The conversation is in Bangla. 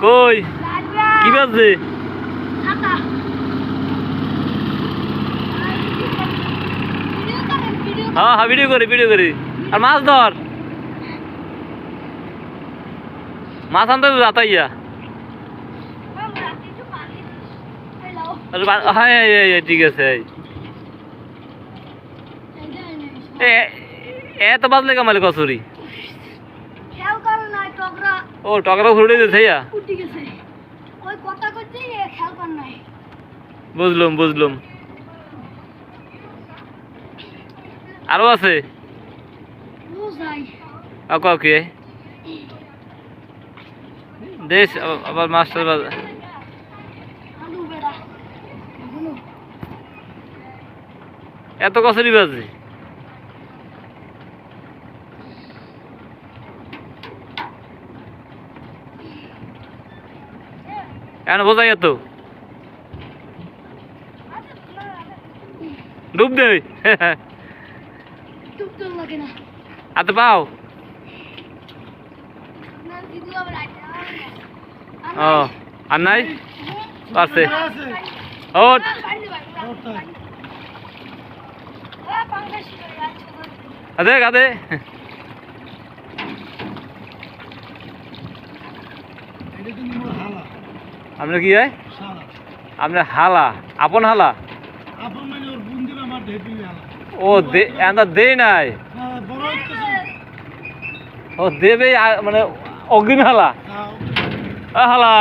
কই? কি বাজছে? হ্যাঁ হ্যাঁ ভিডিও করি ভিডিও করি। আর মাছ ধর। মাছ আনতে আরে বা- হ্যাঁ হ্যাঁ, ঠিক আছে। এ এত বাজলে কামালে কচুরি খেয়াল করে নাই টকরা ও টকরা ঘুরে দিয়েছে ইয়া উঠে গেছে। ওই কথা করতে খেয়াল কর নাই। বুঝলুম বুঝলুম। আরও আছে? আর কাউকে দেশ আবার- মাস্টার বাজ- আলু বেড়া। এখনও এত কচুরি বাজে? এখন বোঝাই এত? ডুব দে। টুক টুক লাগে হাতে পাও। ও আর নাই? পারছে। ও আদে আদে আপনার কি হয়? আপনার হালা। আপন হালা? ও দে নাই? ও দেবে মানে অগ্রিম হালা। আ, হালা।